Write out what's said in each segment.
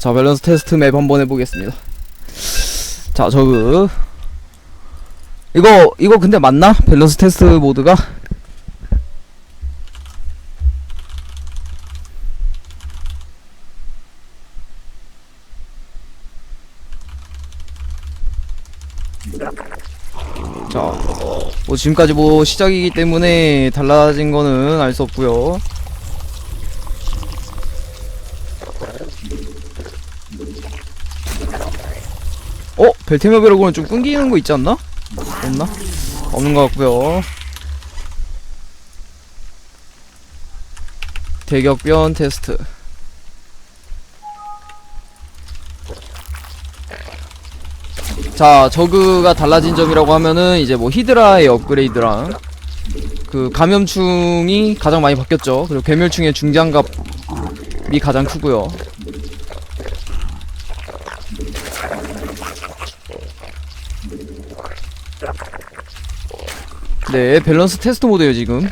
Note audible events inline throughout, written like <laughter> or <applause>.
자 밸런스 테스트 맵 한번 해보겠습니다 자 저그 이거 이거 근데 맞나? 밸런스 테스트 모드가? 자, 뭐 지금까지 뭐 시작이기 때문에 달라진 거는 알 수 없고요. 어? 벨테메베로그는 좀 끊기는 거 있지 않나? 없나? 없는 것 같고요. 대격변 테스트. 자, 저그가 달라진 점이라고 하면은 이제 뭐 히드라의 업그레이드랑 그 감염충이 가장 많이 바뀌었죠. 그리고 괴멸충의 중장갑이 가장 크고요. 네, 밸런스 테스트 모드예요, 지금.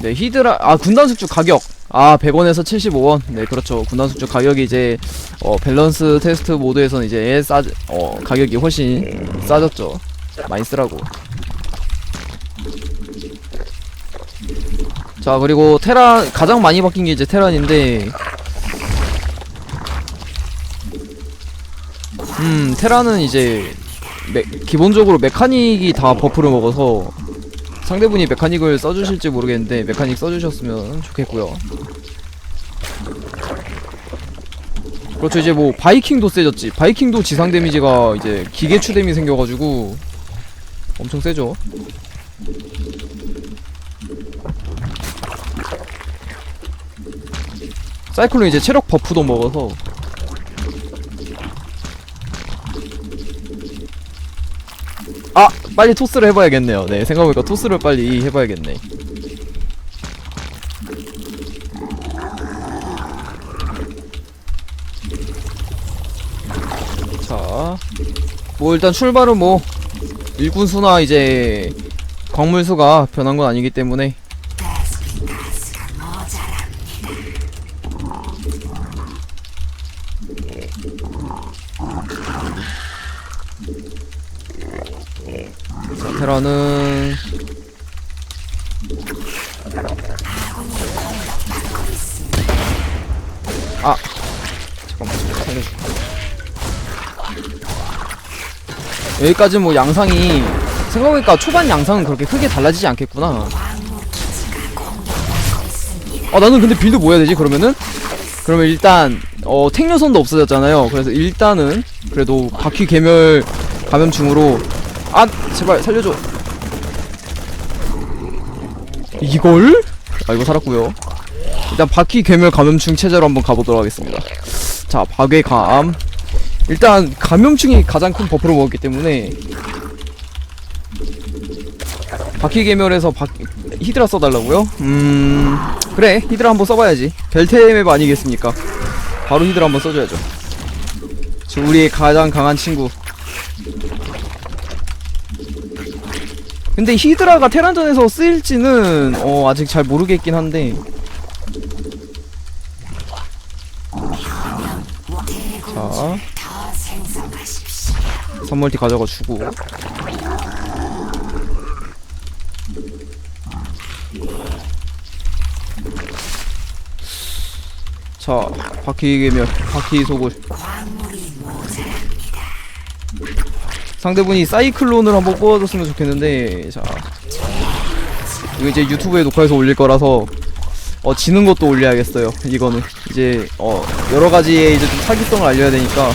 네, 히드라 아 군단 숙주 가격. 아 100원에서 75원. 네 그렇죠. 군단 숙주 가격이 이제 어 밸런스 테스트 모드에서는 이제 싸 어 가격이 훨씬 싸졌죠. 많이 쓰라고. 자 그리고 테란 가장 많이 바뀐 게 이제 테란인데 음 테란은 이제 메, 기본적으로 메카닉이 다 버프를 먹어서 상대분이 메카닉을 써주실지 모르겠는데 메카닉 써주셨으면 좋겠고요. 그렇죠. 이제 뭐 바이킹도 세졌지. 바이킹도 지상 데미지가 이제 기계 추뎀이 생겨가지고 엄청 세죠. 사이클론 이제 체력 버프도 먹어서 빨리 토스를 해봐야겠네요. 네 생각해보니까 토스를 빨리 해봐야겠네. 자 뭐 일단 출발은 뭐 일꾼수나 이제 광물수가 변한 건 아니기 때문에 테라는. 아. 잠깐만 살려줘. 여기까지 뭐 양상이 생각해보니까 초반 양상은 그렇게 크게 달라지지 않겠구나. 아 나는 근데 빌드 뭐 해야 되지 그러면은? 그러면 일단 어 택요선도 없어졌잖아요. 그래서 일단은 그래도 바퀴 개멸 감염충으로 아 제발 살려줘. 이걸? 아 이거 살았고요. 일단 바퀴 괴멸 감염충 체제로 한번 가보도록 하겠습니다. 자 박외감. 일단 감염충이 가장 큰 버프를 먹었기 때문에 바퀴 괴멸에서 바... 히드라 써달라고요? 음... 그래 히드라 한번 써봐야지. 벨테맵 아니겠습니까? 바로 히드라 한번 써줘야죠. 우리의 가장 강한 친구 근데 히드라가 테란전에서 쓰일지는 어 아직 잘 모르겠긴 한데. 자. 선물티 가져가 주고. 자 바퀴 개멸 바퀴 소굴 상대분이 사이클론을 한번 뽑아줬으면 좋겠는데 자. 이거 이제 유튜브에 녹화해서 올릴 거라서 어 지는 것도 올려야겠어요 이거는. 이제 어 여러 가지의 이제 좀 사기성을 알려야 되니까.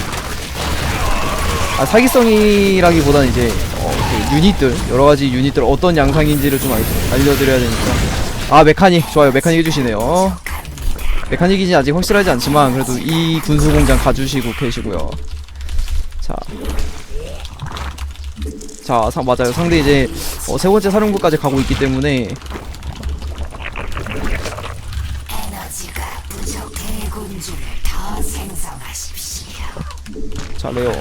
아 사기성이라기보다는 이제 어 그 유닛들 여러 가지 유닛들 어떤 양상인지를 좀 알, 알려드려야 되니까. 아 메카닉. 좋아요. 메카닉 해주시네요. 메카닉이지 아직 확실하지 않지만 그래도 이 군수공장 가주시고 계시고요. 자 자, 상, 맞아요. 상대 이제 어, 세 번째 사령부까지 가고 있기 때문에 생성하십시오. 잘해요.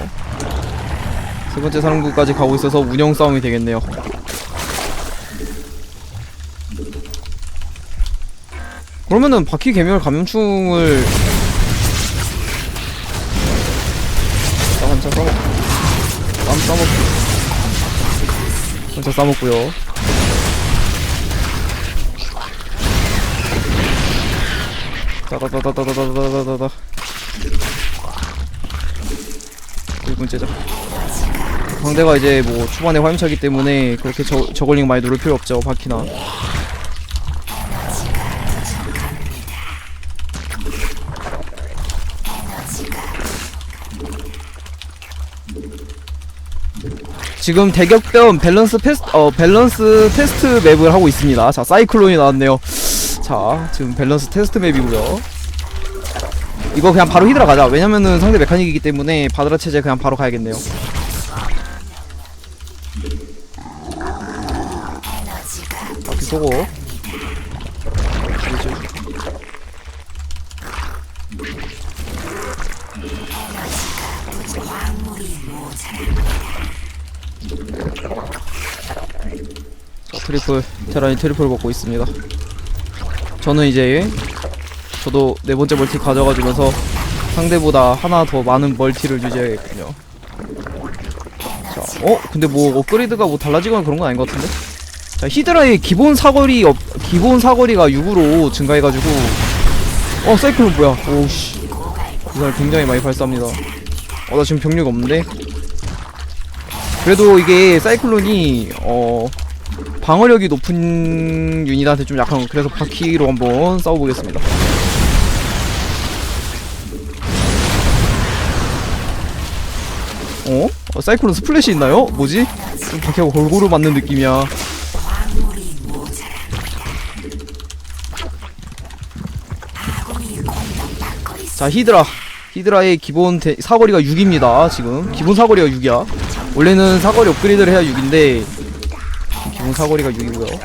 세 번째 사령부까지 가고 있어서 운영 싸움이 되겠네요. 그러면은 바퀴 개멸 감염충을 한차 싸먹고요. 따다다다다다다다다다 일분 제작 상대가 이제 뭐 초반에 화염차기 때문에 그렇게 저, 저걸링 많이 누를 필요 없죠 바퀴나 지금 대격변 밸런스 테스트 어 밸런스 테스트 맵을 하고 있습니다. 자 사이클론이 나왔네요. 자 지금 밸런스 테스트 맵이고요. 이거 그냥 바로 히드라 가자. 왜냐면은 상대 메카닉이기 때문에 바드라 체제 그냥 바로 가야겠네요. 바퀴 쏘고. 자, 트리플 테란이 트리플 먹고 있습니다. 저는 이제 저도 네 번째 멀티 가져가주면서 상대보다 하나 더 많은 멀티를 유지해야겠군요. 자, 어? 근데 뭐 업그레이드가 뭐 달라지거나 그런 건 아닌 것 같은데? 자, 히드라의 기본 사거리 업, 기본 사거리가 6으로 증가해가지고 어, 사이클론 뭐야? 오우씨. 이 사람 굉장히 많이 발사합니다. 어, 나 지금 병력 없는데? 그래도 이게 사이클론이 어 방어력이 높은 유닛한테 좀 약한 거 그래서 바퀴로 한번 싸워보겠습니다. 어? 어 사이클론 스플래시 있나요? 뭐지? 좀 바퀴하고 골고루 맞는 느낌이야. 자 히드라 히드라의 기본 대, 사거리가 6입니다 지금 기본 사거리가 6이야 원래는 사거리 업그레이드를 해야 6인데 기본 사거리가 6이고요.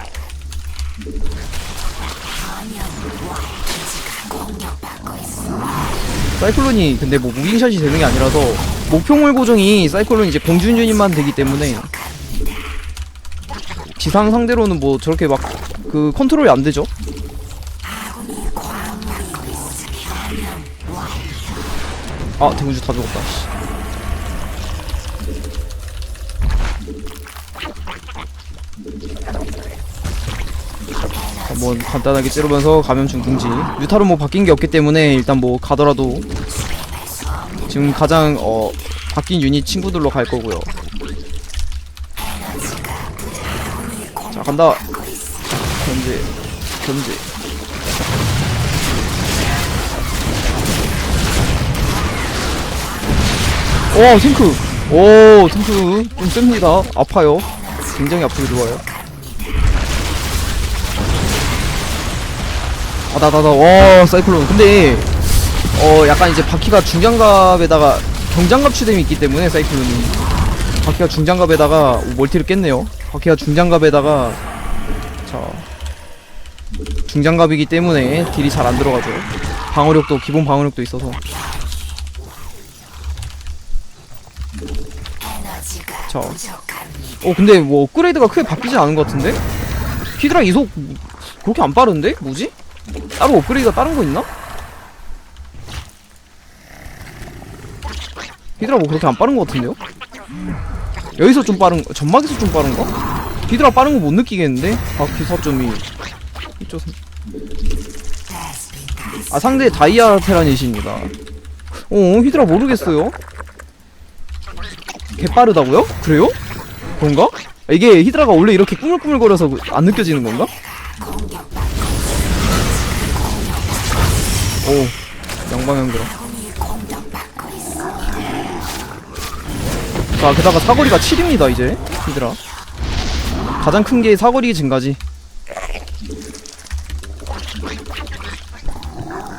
사이클론이 근데 뭐 무빙샷이 되는 게 아니라서 목표물 고정이 사이클론 이제 공중 유닛만 되기 때문에 지상 상대로는 뭐 저렇게 막 그 컨트롤이 안 되죠? 아 대군주 다 죽었다 한번 간단하게 찌르면서 감염충 금지. 유타로 뭐 바뀐 게 없기 때문에 일단 뭐 가더라도 지금 가장 어 바뀐 유닛 친구들로 갈 거고요. 자 간다. 견제 견제. 오 탱크. 오 탱크. 좀 셉니다. 아파요. 굉장히 아프게 좋아요 아나나나 와 사이클론 근데 어 약간 이제 바퀴가 중장갑에다가 경장갑 추뎀이 있기 때문에 사이클론이 바퀴가 중장갑에다가 오, 멀티를 깼네요 바퀴가 중장갑에다가 자 중장갑이기 때문에 딜이 잘 안 들어가죠 방어력도 기본 방어력도 있어서 자. 어 근데 뭐 업그레이드가 크게 바뀌지 않은 것 같은데? 히드라 이속 그렇게 안 빠른데? 뭐지? 따로 업그레이드가 다른 거 있나? 히드라 뭐 그렇게 안 빠른 것 같은데요? 여기서 좀 빠른 거 점막에서 좀 빠른 거? 히드라 빠른 거 못 느끼겠는데? 바퀴 서점이 이쪽 아 상대 다이아 테라닛입니다 어 히드라 모르겠어요 개 빠르다고요? 그래요? 그런가? 아, 이게 히드라가 원래 이렇게 꾸물꾸물거려서 안 느껴지는 건가? 오 양방향 들어 자 게다가 사거리가 7입니다 이제. 히드라 가장 큰 게 사거리 증가지.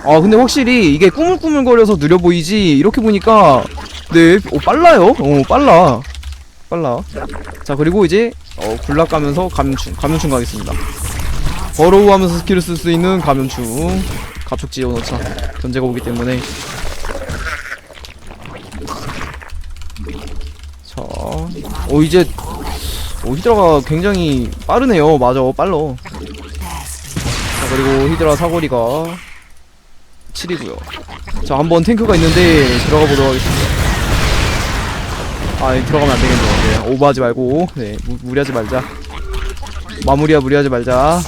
아 근데 확실히 이게 꾸물꾸물거려서 느려 보이지? 이렇게 보니까 네 오, 빨라요. 어 빨라. 빨라. 자 그리고 이제 어 굴락 가면서 감염충 감염충 가겠습니다. 버로우 하면서 스킬을 쓸 수 있는 감염충 가축지 언어차 견제가 오기 때문에 자, 어 이제 오 히드라가 굉장히 빠르네요. 맞아, 빨라. 자, 자, 그리고 히드라 사거리가 7이고요. 자, 한번 탱크가 있는데 들어가 보도록 하겠습니다. 아, 예, 들어가면 안 되겠네요. 네, 오버하지 말고, 네, 무, 무리하지 말자. 마무리야, 무리하지 말자.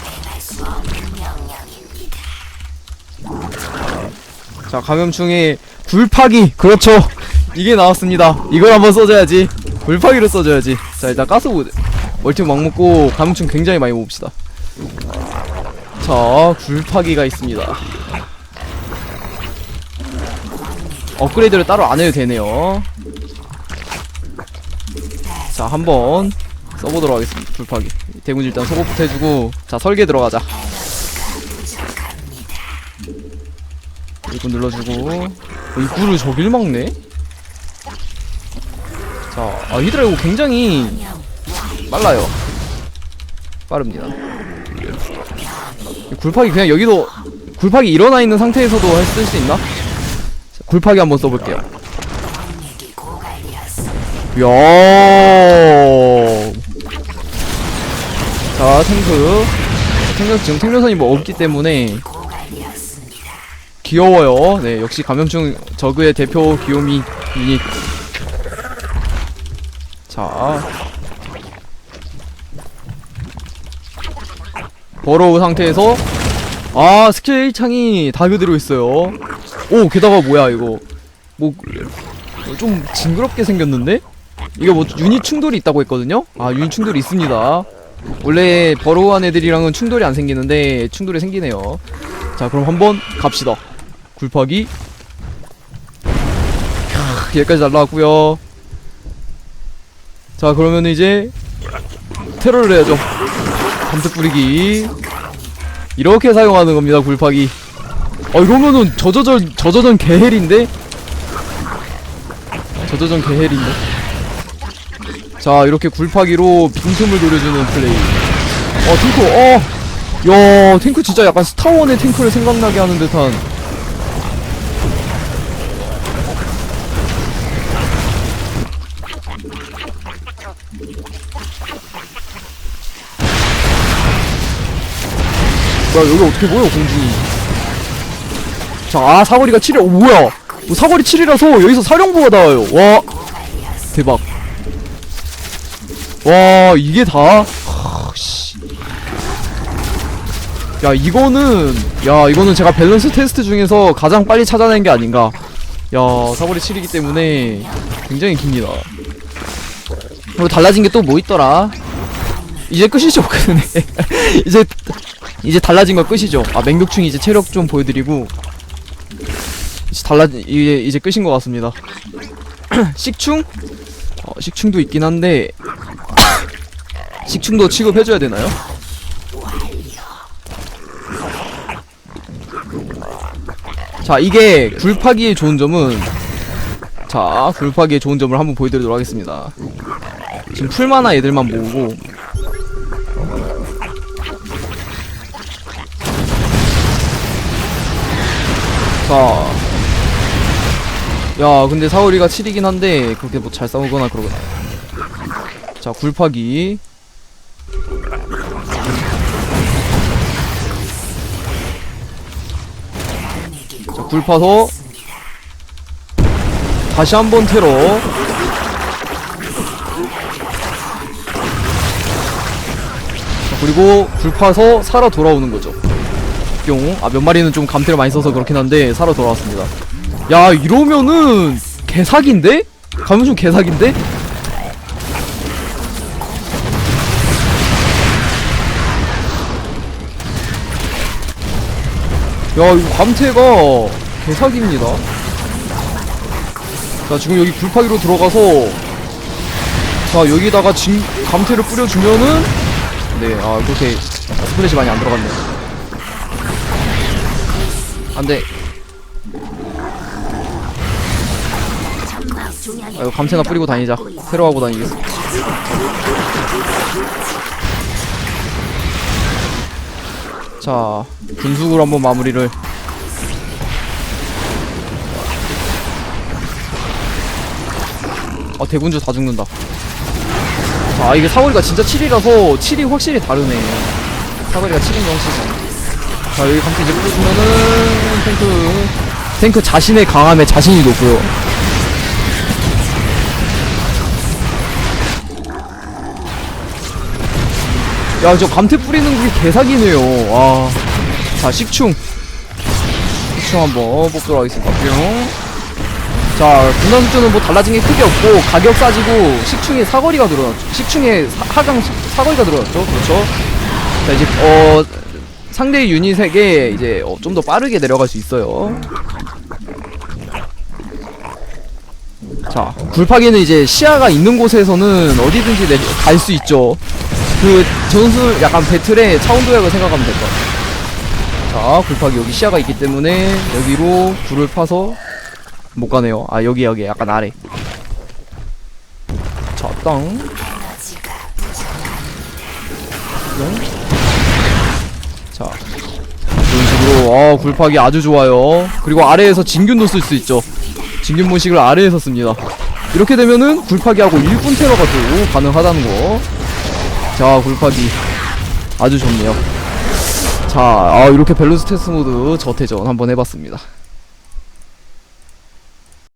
자, 감염충의 굴파기, 그렇죠. 이게 나왔습니다. 이걸 한번 써줘야지. 굴파기를 써줘야지. 자, 일단 가스 보- 멀티 막 먹고 감염충 굉장히 많이 모읍시다. 자, 굴파기가 있습니다. 업그레이드를 따로 안 해도 되네요. 자, 한번 써보도록 하겠습니다. 굴파기. 대군주 일단 소급부터 해주고, 자, 설계 들어가자. 이거 눌러주고, 어, 입구를 저길 막네? 자, 아, 히드라 이거 굉장히 빨라요. 빠릅니다. 굴파기 그냥 여기도 굴파기 일어나 있는 상태에서도 쓸 수 있나? 자, 굴파기 한번 써볼게요. 야. 자 탱크. 탱크 지금 탱면선이 뭐 없기 때문에. 귀여워요. 네 역시 감염충 저그의 대표 귀요미 유닛. 자. 버로우 상태에서 아 스킬 창이 다 그대로 있어요. 오 게다가 뭐야 이거 뭐 좀 징그럽게 생겼는데? 이거 뭐 유닛 충돌이 있다고 했거든요? 아 유닛 충돌이 있습니다 원래 버로우한 애들이랑은 충돌이 안 생기는데 충돌이 생기네요 자 그럼 한번 갑시다 굴파기. 캬, 여기까지 날라왔고요. 자 그러면 이제 테러를 해야죠. 감트 뿌리기. 이렇게 사용하는 겁니다 굴파기. 어 이러면은 저저전 저저전 개헬인데? 저저전 개헬인데? 자 이렇게 굴파기로 빈틈을 노려주는 플레이. 어 탱크 어야 탱크 진짜 약간 스타원의 탱크를 생각나게 하는 듯한 뭐야 여기 어떻게 보여 공중이 자아 사거리가 7이 어 뭐야? 뭐 사거리 7이라서 여기서 사령부가 나와요. 와 대박. 와 이게 다. 야 이거는 야 이거는 제가 밸런스 테스트 중에서 가장 빨리 찾아낸 게 아닌가. 야 사거리 7이기 때문에 굉장히 깁니다. 그리고 달라진 게 또 뭐 있더라? 이제 끝이죠 근데 <laughs> 이제 이제 달라진 거 끝이죠. 아 맹독충 이제 체력 좀 보여드리고 이제 달라 이제 이제 끝인 것 같습니다. <clears throat> 식충? 어, 식충도 있긴 한데 식충도 취급해줘야 되나요? 자 이게 굴파기의 좋은 점은 자 굴파기의 좋은 점을 한번 보여드리도록 하겠습니다. 지금 풀만화 애들만 모으고 자. 야, 근데 사오리가 7이긴 한데, 그렇게 뭐 잘 싸우거나 그러거나. 자, 굴파기. 자, 굴파서. 다시 한 번 테러. 자, 그리고 굴파서 살아 돌아오는 거죠. 뿅. 아, 몇 마리는 좀 감태를 많이 써서 그렇긴 한데, 살아 돌아왔습니다. 야, 이러면은, 개사기인데? 감염충 개사기인데? 야, 이거 감태가 개사기입니다. 자, 지금 여기 불파기로 들어가서, 자, 여기다가 진, 감태를 뿌려주면은, 네, 아, 그렇게 스플래시 많이 안 들어갔네. 안 돼. 아, 이거 감태나 뿌리고 다니자. 테러하고 다니겠어. 자, 분수으로 한번 마무리를. 아, 대군주 다 죽는다. 자, 이게 사거리가 진짜 7이라서 7이 확실히 다르네. 사거리가 7인 게 확실히 다르네. 자 여기 감기 이제 풀어주면은 탱크 탱크 자신의 강함에 자신이 높고요. 야 저 감태 뿌리는 게 개사기네요. 와자 식충. 식충 한번 뽑도록 하겠습니다. 뿅. 자 분단 수준은 뭐 달라진 게 크게 없고 가격 싸지고 식충의 사거리가 늘어났죠. 식충의 사, 하강 사- 사거리가 늘어났죠. 그렇죠. 자 이제 어 상대 유닛에게 이제 어, 좀 더 빠르게 내려갈 수 있어요. 자, 굴파기는 이제 시야가 있는 곳에서는 어디든지 갈 수 있죠. 그 전술 약간 배틀의 차원도약을 생각하면 될 것 같아요. 자, 굴파기 여기 시야가 있기 때문에 여기로 굴을 파서 못 가네요. 아, 여기 여기 약간 아래. 자, 땅. 자 이런 식으로 아 굴파기 아주 좋아요. 그리고 아래에서 진균도 쓸 수 있죠. 진균 모식을 아래에서 씁니다. 이렇게 되면은 굴파기하고 일꾼 테러가 또 가능하다는 거자 굴파기 아주 좋네요. 자 아, 이렇게 밸런스 테스트 모드 저태전 한번 해봤습니다